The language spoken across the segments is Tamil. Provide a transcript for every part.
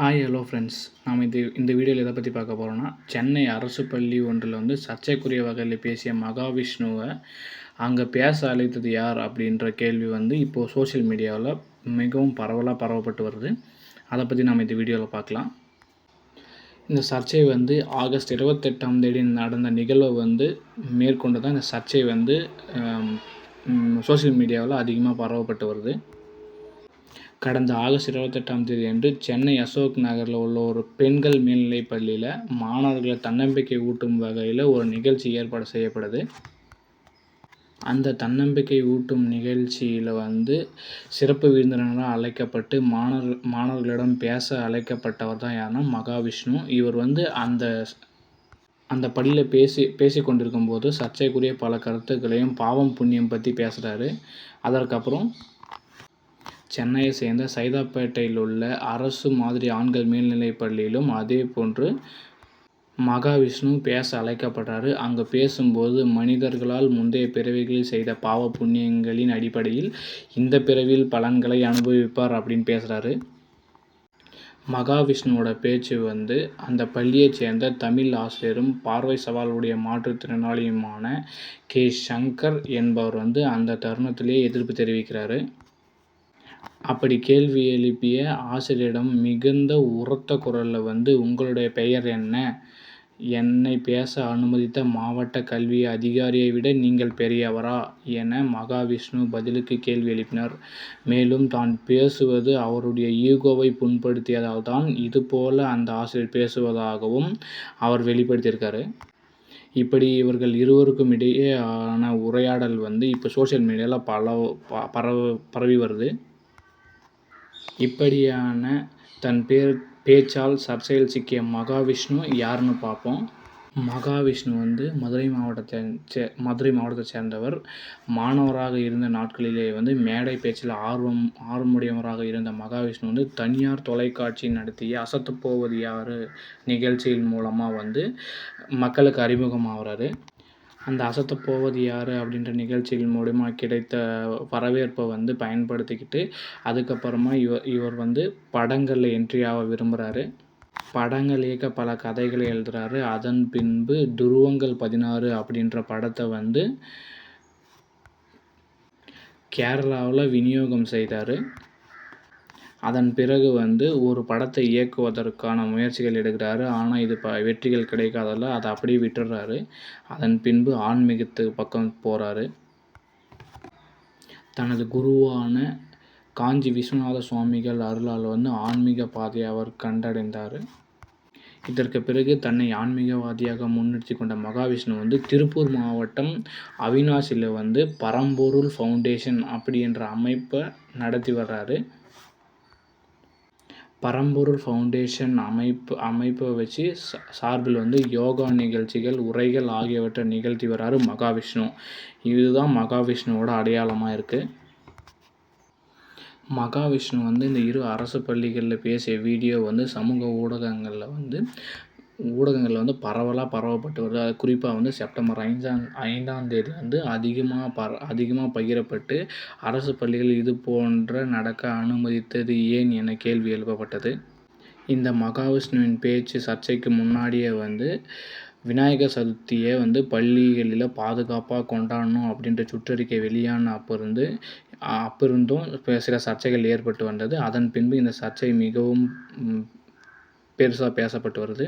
ஹாய் ஹலோ ஃப்ரெண்ட்ஸ் நாம் இது இந்த வீடியோவில் எதை பற்றி பார்க்க போகிறோன்னா சென்னை அரசு பள்ளி ஒன்றில் வந்து சர்ச்சைக்குரிய வகையில் பேசிய மகாவிஷ்ணுவை அங்கே பேச அழைத்தது யார் அப்படின்ற கேள்வி வந்து இப்போது சோஷியல் மீடியாவில் மிகவும் பரவலாக பரவப்பட்டு வருது. அதை பற்றி நாம் இந்த வீடியோவில் பார்க்கலாம். இந்த சர்ச்சை வந்து ஆகஸ்ட் இருபத்தெட்டாம் தேதி நடந்த நிகழ்வை வந்து மேற்கொண்டு தான் இந்த சர்ச்சை வந்து சோஷியல் மீடியாவில் அதிகமாக பரவப்பட்டு வருது. கடந்த ஆகஸ்ட் இருபத்தெட்டாம் தேதி அன்று சென்னை அசோக் நகரில் உள்ள ஒரு பெண்கள் மேல்நிலைப் பள்ளியில் மாணவர்களை தன்னம்பிக்கை ஊட்டும் வகையில் ஒரு நிகழ்ச்சி ஏற்பாடு செய்யப்படுது. அந்த தன்னம்பிக்கை ஊட்டும் நிகழ்ச்சியில் வந்து சிறப்பு விருந்தினராக அழைக்கப்பட்டு மாணவர் மாணவர்களிடம் பேச அழைக்கப்பட்டவர் தான் யாருன்னா மகாவிஷ்ணு. இவர் வந்து அந்த அந்த பள்ளியில் பேசி பேசி கொண்டிருக்கும் போது சர்ச்சைக்குரிய பல கருத்துக்களையும் பாவம் புண்ணியம் பற்றி பேசுகிறாரு அதற்கப்புறம் சென்னையை சேர்ந்த சைதாப்பேட்டையில் உள்ள அரசு மாதிரி ஆண்கள் மேல்நிலைப் பள்ளியிலும் அதே போன்று மகாவிஷ்ணு பேச அழைக்கப்படுறாரு. அங்கே பேசும்போது மனிதர்களால் முந்தைய பிறவிகளில் செய்த பாவ புண்ணியங்களின் அடிப்படையில் இந்த பிறவியில் பலன்களை அனுபவிப்பார் அப்படின்னு பேசுகிறாரு மகாவிஷ்ணுவோட பேச்சு வந்து அந்த பள்ளியைச் சேர்ந்த தமிழ் ஆசிரியரும் பார்வை சவாலுடைய மாற்றுத்திறனாளியுமான கே. சங்கர் என்பவர் வந்து அந்த தருணத்திலேயே எதிர்ப்பு தெரிவிக்கிறாரு. அப்படி கேள்வி எழுப்பிய ஆசிரியரிடம் மிகுந்த உரத்த குரலில் வந்து உங்களுடைய பெயர் என்ன? என்னை பேச அனுமதித்த மாவட்ட கல்வி அதிகாரியை விட நீங்கள் பெரியவரா? என மகாவிஷ்ணு பதிலுக்கு கேள்வி எழுப்பினார். மேலும் தான் பேசுவது அவருடைய ஈகோவை புண்படுத்தியதால் தான் இதுபோல அந்த ஆசிரியர் பேசுவதாகவும் அவர் வெளிப்படுத்தியிருக்காரு. இப்படி இவர்கள் இருவருக்கும் இடையே ஆன உரையாடல் வந்து இப்போ சோஷியல் மீடியாவில் பல பரவ பரவி வருது. இப்படியான தன் பேர் பேச்சால் சர்ச்சையில் சிக்கிய மகாவிஷ்ணு யாருன்னு பார்ப்போம். மகாவிஷ்ணு வந்து மதுரை மாவட்டத்தை சே மதுரை மாவட்டத்தை சேர்ந்தவர். மாணவராக இருந்த நாட்களிலே வந்து மேடை பேச்சில் ஆர்வம் ஆர்வமுடையவராக இருந்த மகாவிஷ்ணு வந்து தனியார் தொலைக்காட்சி நடத்திய அசத்துப்போவது யாரு நிகழ்ச்சியின் மூலமாக வந்து மக்களுக்கு அறிமுகமாகிறாரு அந்த அசத்த போவது யார் அப்படின்ற நிகழ்ச்சிகள் மூலிமா கிடைத்த வரவேற்பை வந்து பயன்படுத்திக்கிட்டு அதுக்கப்புறமா இவர் இவர் வந்து படங்களில் என்ட்ரி ஆக விரும்புகிறாரு படங்கள் இயக்க பல கதைகளை எழுதுகிறாரு அதன் பின்பு துருவங்கள் பதினாறு அப்படின்ற படத்தை வந்து கேரளாவில் விநியோகம் செய்தார். அதன் பிறகு வந்து ஒரு படத்தை இயக்குவதற்கான முயற்சிகள் எடுக்கிறாரு. ஆனால் இது ப வெற்றிகள் கிடைக்காதால அதை அப்படியே விட்டுடுறாரு அதன் பின்பு ஆன்மீகத்து பக்கம் போகிறாரு தனது குருவான காஞ்சி விஸ்வநாத சுவாமிகள் அருளால் வந்து ஆன்மீக பாதையை அவர் கண்டடைந்தார். இதற்கு பிறகு தன்னை ஆன்மீகவாதியாக முன்னிறுத்தி கொண்ட மகாவிஷ்ணு வந்து திருப்பூர் மாவட்டம் அவினாசியில் வந்து பரம்பொருள் ஃபவுண்டேஷன் அப்படி என்ற அமைப்பை நடத்தி வர்றாரு. பரம்பொருள் ஃபவுண்டேஷன் அமைப்பு அமைப்பை வச்சு சார்பில் வந்து யோகா நிகழ்ச்சிகள் உரைகள் ஆகியவற்றை நிகழ்த்தி வராரு மகாவிஷ்ணு. இதுதான் மகாவிஷ்ணுவோட அடையாளமாக இருக்குது மகாவிஷ்ணு வந்து இந்த இரு அரசு பள்ளிகளில் பேசிய வீடியோ வந்து சமூக ஊடகங்களில் வந்து ஊடகங்களில் வந்து பரவலாக பரவப்பட்டு வருது. அது குறிப்பாக வந்து செப்டம்பர் ஐந்தாம் ஐந்தாம் தேதி வந்து அதிகமாக பர அதிகமாக பகிரப்பட்டு அரசு பள்ளிகள் இது போன்ற நடக்க அனுமதித்தது ஏன் என கேள்வி எழுப்பப்பட்டது. இந்த மகாவிஷ்ணுவின் பேச்சு சர்ச்சைக்கு முன்னாடியே வந்து விநாயகர் சதுர்த்தியை வந்து பள்ளிகளில் பாதுகாப்பாக கொண்டாடணும் அப்படின்ற சுற்றறிக்கை வெளியான அப்போ இருந்து அப்போ இருந்தும் சில சர்ச்சைகள் ஏற்பட்டு வந்தது. அதன் பின்பு இந்த சர்ச்சை மிகவும் பெருசாக பேசப்பட்டு வருது.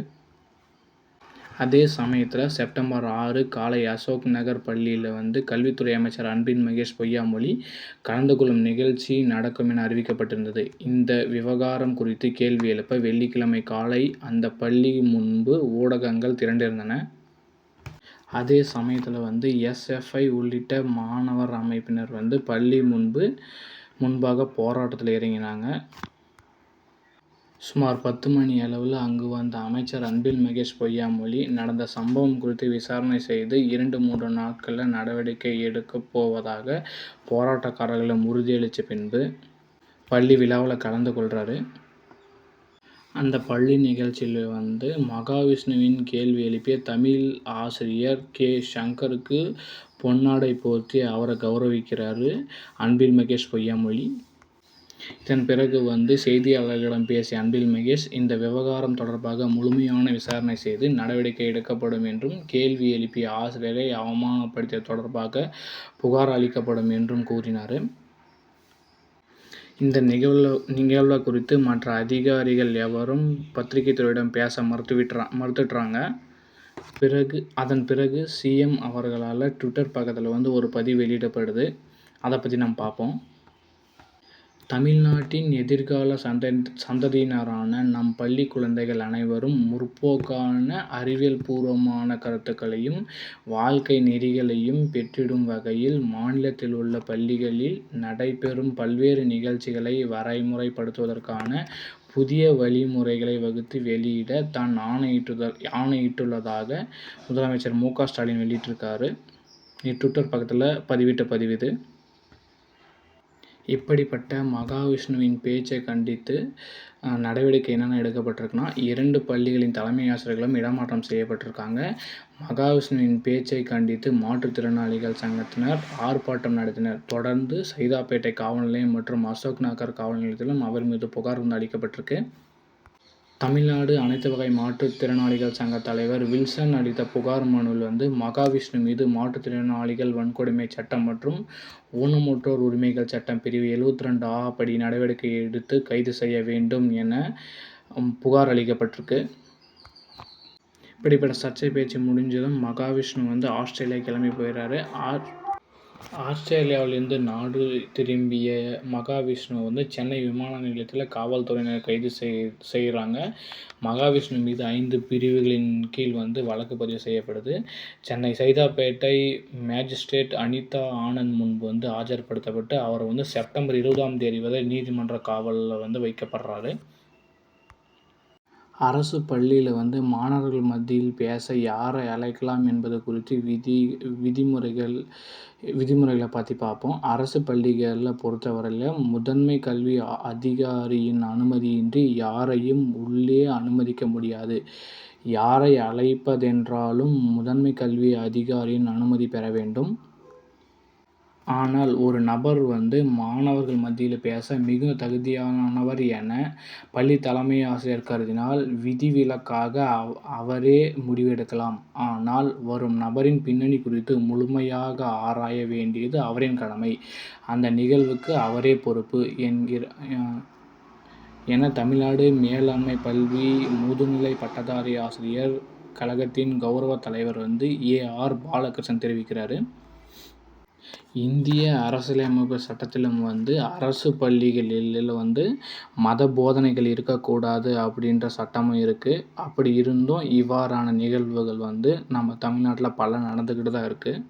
அதே சமயத்தில் செப்டம்பர் ஆறு காலை அசோக் நகர் பள்ளியில் வந்து கல்வித்துறை அமைச்சர் அன்பின் மகேஷ் பொய்யாமொழி கலந்து கொள்ளும் நிகழ்ச்சி நடக்கும் என அறிவிக்கப்பட்டிருந்தது. இந்த விவகாரம் குறித்து கேள்வி எழுப்ப வெள்ளிக்கிழமை காலை அந்த பள்ளி முன்பு ஊடகங்கள் திரண்டிருந்தன. அதே சமயத்தில் வந்து எஸ்எஃப்ஐ உள்ளிட்ட மாணவர் அமைப்பினர் வந்து பள்ளி முன்பு முன்பாக போராட்டத்தில் இறங்கினாங்க. சுமார் பத்து மணி அளவில் அங்கு வந்த அமைச்சர் அன்பில் மகேஷ் பொய்யாமொழி நடந்த சம்பவம் குறித்து விசாரணை செய்து இரண்டு மூன்று நாட்களில் நடவடிக்கை எடுக்கப் போவதாக போராட்டக்காரர்களிடம் உறுதியளித்த பின்பு பள்ளி விழாவில் கலந்து கொள்கிறாரு அந்த பள்ளி நிகழ்ச்சியில் வந்து மகாவிஷ்ணுவின் கேள்வி எழுப்பிய தமிழ் ஆசிரியர் கே. சங்கருக்கு பொன்னாடை போர்த்தி அவரை கௌரவிக்கிறாரு அன்பில் மகேஷ் பொய்யாமொழி. இதன் பிறகு வந்து செய்தியாளர்களிடம் பேசிய அன்பில் மகேஷ் இந்த விவகாரம் தொடர்பாக முழுமையான விசாரணை செய்து நடவடிக்கை எடுக்கப்படும் என்றும் கேள்வி எழுப்பிய ஆசிரியரை அவமானப்படுத்திய தொடர்பாக புகார் அளிக்கப்படும் என்றும் கூறினார். இந்த நிகழ்வு நிகழ்வு குறித்து மற்ற அதிகாரிகள் எவரும் பத்திரிகை துறையிடம் பேச மறுத்துவிட்டுறா மறுத்துட்றாங்க பிறகு அதன் பிறகு சிஎம் அவர்களால் ட்விட்டர் பக்கத்தில் வந்து ஒரு பதிவு வெளியிடப்படுது. அதை பற்றி நம்ம பார்ப்போம். தமிழ்நாட்டின் எதிர்கால சந்த சந்ததியினரான நம் பள்ளி குழந்தைகள் அனைவரும் முற்போக்கான அறிவியல் பூர்வமான கருத்துக்களையும் வாழ்க்கை நெறிகளையும் பெற்றிடும் வகையில் மாநிலத்தில் உள்ள பள்ளிகளில் நடைபெறும் பல்வேறு நிகழ்ச்சிகளை வரைமுறைப்படுத்துவதற்கான புதிய வழிமுறைகளை வகுத்து வெளியிட தான் ஆணையிட்டுதல் ஆணையிட்டுள்ளதாக முதலமைச்சர் மு க ஸ்டாலின் வெளியிட்டிருக்காரு. ட்விட்டர் பக்கத்தில் பதிவிட்ட பதிவு இது. இப்படிப்பட்ட மகாவிஷ்ணுவின் பேச்சை கண்டித்து நடவடிக்கை என்னென்ன எடுக்கப்பட்டிருக்குன்னா இரண்டு பள்ளிகளின் தலைமை ஆசிரியர்களும் இடமாற்றம் செய்யப்பட்டிருக்காங்க. மகாவிஷ்ணுவின் பேச்சை கண்டித்து மாற்றுத்திறனாளிகள் சங்கத்தினர் ஆர்ப்பாட்டம் நடத்தினர். தொடர்ந்து சைதாப்பேட்டை காவல் நிலையம் மற்றும் அசோக் நகர் காவல் நிலையத்திலும் அவர் மீது புகார் வந்து அளிக்கப்பட்டிருக்கு. தமிழ்நாடு அனைத்து வகை மாற்றுத்திறனாளிகள் சங்க தலைவர் வில்சன் அளித்த புகார் மனுவில் வந்து மகாவிஷ்ணு மீது மாற்றுத்திறனாளிகள் வன்கொடுமை சட்டம் மற்றும் ஊனமுற்றோர் உரிமைகள் சட்டம் பிரிவு எழுபத்தி ரெண்டு ஆ படி நடவடிக்கை எடுத்து கைது செய்ய வேண்டும் என புகார் அளிக்கப்பட்டிருக்கு. இப்படிப்பட்ட சர்ச்சை பேச்சு முடிஞ்சதும் மகாவிஷ்ணு வந்து ஆஸ்திரேலியா கிளம்பி போயிடுறாரு ஆர் ஆஸ்திரேலியாவிலிருந்து நாடு திரும்பிய மகாவிஷ்ணு வந்து சென்னை விமான நிலையத்தில் காவல்துறையினர் கைது செய் செய்கிறாங்க மகாவிஷ்ணு மீது ஐந்து பிரிவுகளின் கீழ் வந்து வழக்கு பதிவு செய்யப்படுது. சென்னை சைதாப்பேட்டை மேஜிஸ்ட்ரேட் அனிதா ஆனந்த் முன்பு வந்து ஆஜர்படுத்தப்பட்டு அவர் வந்து செப்டம்பர் இருபதாம் தேதி வரை நீதிமன்ற காவலில் வந்து வைக்கப்படுறாரு. அரசு பள்ளியில் வந்து மாணவர்கள் மத்தியில் பேச யாரை அழைக்கலாம் என்பது குறித்து விதி விதிமுறைகள் விதிமுறைகளை பற்றி பார்ப்போம். அரசு பள்ளிகளில் பொறுத்தவரையில் முதன்மை கல்வி அதிகாரியின் அனுமதியின்றி யாரையும் உள்ளே அனுமதிக்க முடியாது. யாரை அழைப்பதென்றாலும் முதன்மை கல்வி அதிகாரியின் அனுமதி பெற வேண்டும். ஆனால் ஒரு நபர் வந்து மாணவர்கள் மத்தியில் பேச மிக தகுதியானவர் என பள்ளி தலைமை ஆசிரியர் கருதினால் விதிவிலக்காக அவ் அவரே முடிவெடுக்கலாம். ஆனால் வரும் நபரின் பின்னணி குறித்து முழுமையாக ஆராய வேண்டியது அவரின் கடமை. அந்த நிகழ்வுக்கு அவரே பொறுப்பு என்கிற என தமிழ்நாடு மேலாண்மை பல்வி முதுநிலை பட்டதாரி ஆசிரியர் கழகத்தின் கௌரவ தலைவர் வந்து ஏ. ஆர். பாலகிருஷ்ணன் தெரிவிக்கிறாரு. இந்திய அரசியலமைப்பு சட்டத்திலும் வந்து அரசு பள்ளிகளில் வந்து மத போதனைகள் இருக்கக்கூடாது அப்படின்ற சட்டமும் இருக்குது அப்படி இருந்தும் இவ்வாறான நிகழ்வுகள் வந்து நம்ம தமிழ்நாட்டில் பல நடந்துக்கிட்டு தான் இருக்குது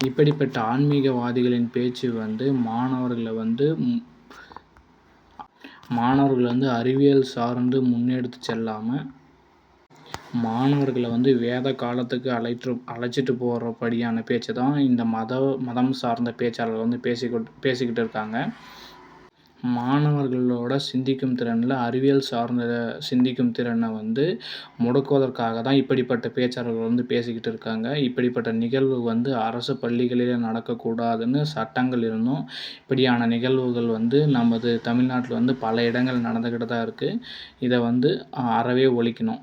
இப்படிப்பட்ட ஆன்மீகவாதிகளின் பேச்சு வந்து மாணவர்களை வந்து மாணவர்கள் வந்து அறிவியல் சார்ந்து முன்னெடுத்து செல்லாமல் மாணவர்களை வந்து வேத காலத்துக்கு அழைத்து அழைச்சிட்டு போகிறபடியான பேச்சு தான் இந்த மத மதம் சார்ந்த பேச்சாளர்கள் வந்து பேசிக்கொட் பேசிக்கிட்டு இருக்காங்க. மாணவர்களோட சிந்திக்கும் திறனில் அறிவியல் சார்ந்த சிந்திக்கும் திறனை வந்து முடக்குவதற்காக தான் இப்படிப்பட்ட பேச்சாளர்கள் வந்து பேசிக்கிட்டு இருக்காங்க. இப்படிப்பட்ட நிகழ்வு வந்து அரசு பள்ளிகளில் நடக்கக்கூடாதுன்னு சட்டங்கள் இருந்தும் இப்படியான நிகழ்வுகள் வந்து நமது தமிழ்நாட்டில் வந்து பல இடங்கள் நடந்துக்கிட்டு தான் இருக்குது இதை வந்து அறவே ஒழிக்கணும்.